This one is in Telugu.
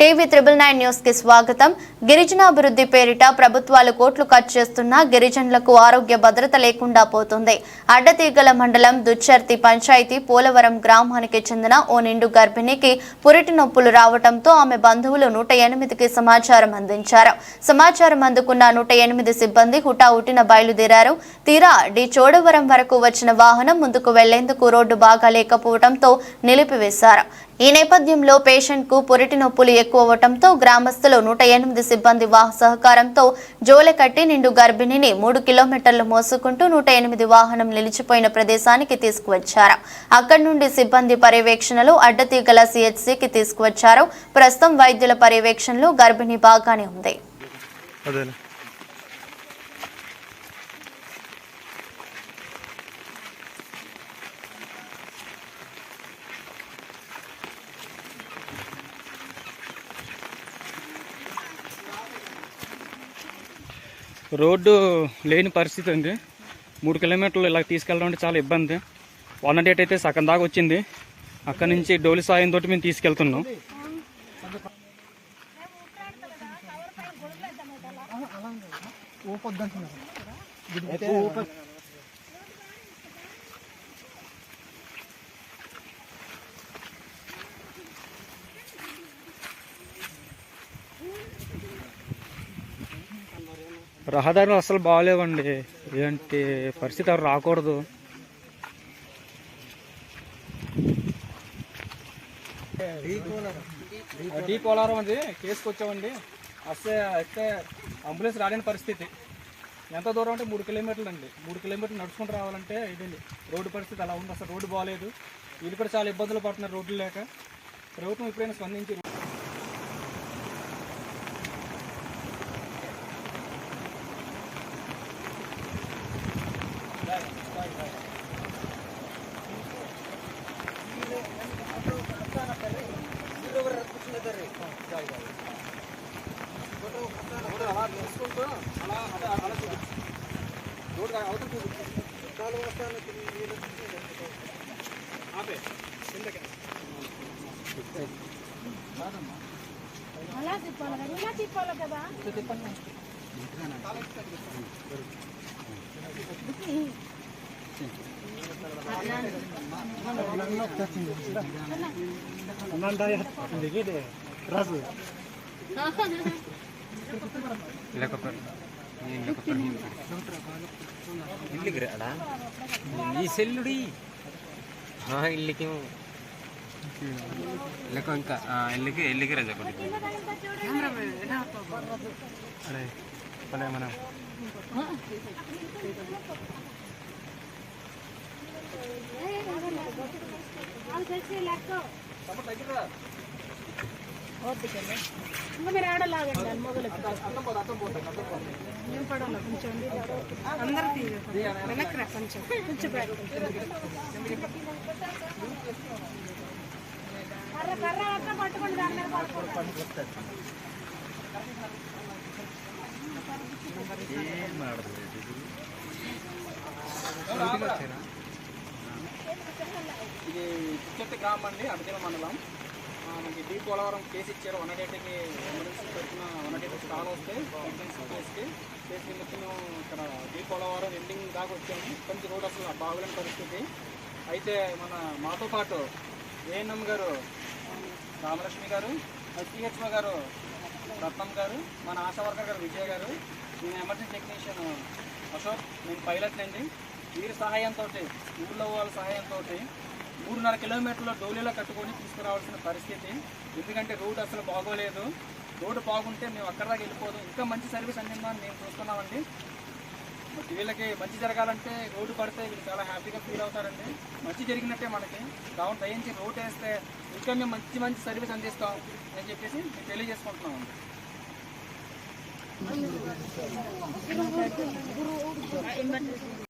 టీవీ త్రిబుల్ నైన్ న్యూస్కి స్వాగతం గిరిజనాభివృద్ధి పేరిట ప్రభుత్వాలు కోట్లు ఖర్చు చేస్తున్నా గిరిజనులకు ఆరోగ్య భద్రత లేకుండా పోతుంది. అడ్డతీగల మండలం దుచ్చర్తి పంచాయతీ పోలవరం గ్రామానికి చెందిన ఓ నిండు గర్భిణికి పురిటి నొప్పులు రావడంతో ఆమె బంధువులు నూట ఎనిమిదికి సమాచారం అందించారు. సమాచారం అందుకున్న నూట ఎనిమిది సిబ్బంది హుటాహుటిన బయలుదేరారు. తీరా డి చోడవరం వరకు వచ్చిన వాహనం ముందుకు వెళ్ళేందుకు రోడ్డు బాగా లేకపోవడంతో నిలిపివేశారు. ఈ నేపథ్యంలో పేషెంట్కు పురిటి నొప్పులు ఎక్కువ అవటంతో గ్రామస్తులు నూట ఎనిమిది సిబ్బంది వాహ సహకారంతో జోలె కట్టి నిండు గర్భిణిని మూడు కిలోమీటర్లు మోసుకుంటూ నూట ఎనిమిది వాహనం నిలిచిపోయిన ప్రదేశానికి తీసుకువచ్చారు. అక్కడి నుండి సిబ్బంది పర్యవేక్షణలో అడ్డతీగల సిహెచ్సికి తీసుకువచ్చారు. ప్రస్తుతం వైద్యుల పర్యవేక్షణలో గర్భిణి బాగానే ఉంది. రోడ్డు లేని పరిస్థితి ఉంది. మూడు కిలోమీటర్లు ఇలా తీసుకెళ్ళడం అంటే చాలా ఇబ్బంది. వన్ నాట్ ఎయిట్ అయితే సగం దాకా వచ్చింది. అక్కడి నుంచి డోలి సాయం తోటి మేము తీసుకెళ్తున్నాం. రహదారులు అసలు బాగాలేవండి. ఏంటి పరిస్థితి ఎవరు రాకూడదు. డీ పోలారం అండి. కేసుకు వచ్చామండి. అసలు అయితే అంబులెన్స్ రాలేని పరిస్థితి. ఎంత దూరం అంటే మూడు కిలోమీటర్లు అండి. మూడు కిలోమీటర్లు నడుచుకుంటూ రావాలంటే ఇదండి. రోడ్డు పరిస్థితి అలా ఉంది. అసలు రోడ్డు బాగాలేదు. వీళ్ళు కూడా చాలా ఇబ్బందులు పడుతున్నారు రోడ్లు లేక. ప్రభుత్వం ఎప్పుడైనా స్పందించి అలా నడుచుకుంటూ అలా అదే అలా చూపించు రోడ్డు అవతల చూపించు ఆపే కిందకి రాసు ఇల్లుకి రాడా ఈ సెల్లుడి ఇల్లుకి ఇళ్ళకు ఇంకా ఇల్లుకి ఇల్లుకి రా చెప్పండి అరే మనం తగ్గిరా తెచ్చి ఇంకా మీరు ఆడలాగండి మొగలకి నింపడాలి కొంచెం అందరూ వెనక్కి రా కొంచెం. కొంచెం కర్ర కర్ర పట్టుకోండి దాని మీద పడుకోండి ఇది చిచ్చట్టి గ్రామం అండి అడతిల మండలం. మనకి డీ పోలవరం కేసు ఇచ్చారు. వన్ నాట్ ఎయిట్కి ఎమర్జెన్సీ పెట్టిన వన్ నాట్ ఎయిట్ కాల్ వస్తే ఎమర్జెన్సీ కేసుకి కేసు నిమిత్తం ఇక్కడ డీ పోలవరం ఎండింగ్ దాకా వచ్చాము. కొంచెం రోడ్ అసలు బాగోలేని పరిస్థితి. అయితే మన మాతో పాటు ఏఎన్ఎం గారు రామలక్ష్మి గారు సిహెచ్ఓ గారు రత్నం గారు మన ఆశా వర్కర్ గారు విజయ్ గారు నేను ఎమర్జెన్సీ టెక్నీషియన్ అశోక్ నేను పైలట్ అండి వీరి సహాయంతో ఊళ్ళో వాళ్ళ సహాయంతో మూడున్నర కిలోమీటర్ల డోలీలో కట్టుకొని తీసుకురావాల్సిన పరిస్థితి. ఎందుకంటే రోడ్డు అసలు బాగోలేదు. రోడ్డు బాగుంటే మేము అక్కడ దాకా వెళ్ళిపోదు. ఇంకా మంచి సర్వీస్ అందిందని మేము చూస్తున్నామండి. వీళ్ళకి మంచి జరగాలంటే రోడ్డు పడితే వీళ్ళు చాలా హ్యాపీగా ఫీల్ అవుతారండి. మంచి జరిగినట్టే మనకి. కావున దయించి రోడ్ వేస్తే ఇంకా మేము మంచి మంచి సర్వీస్ అందిస్తాం అని చెప్పేసి మేము తెలియజేసుకుంటున్నామండి.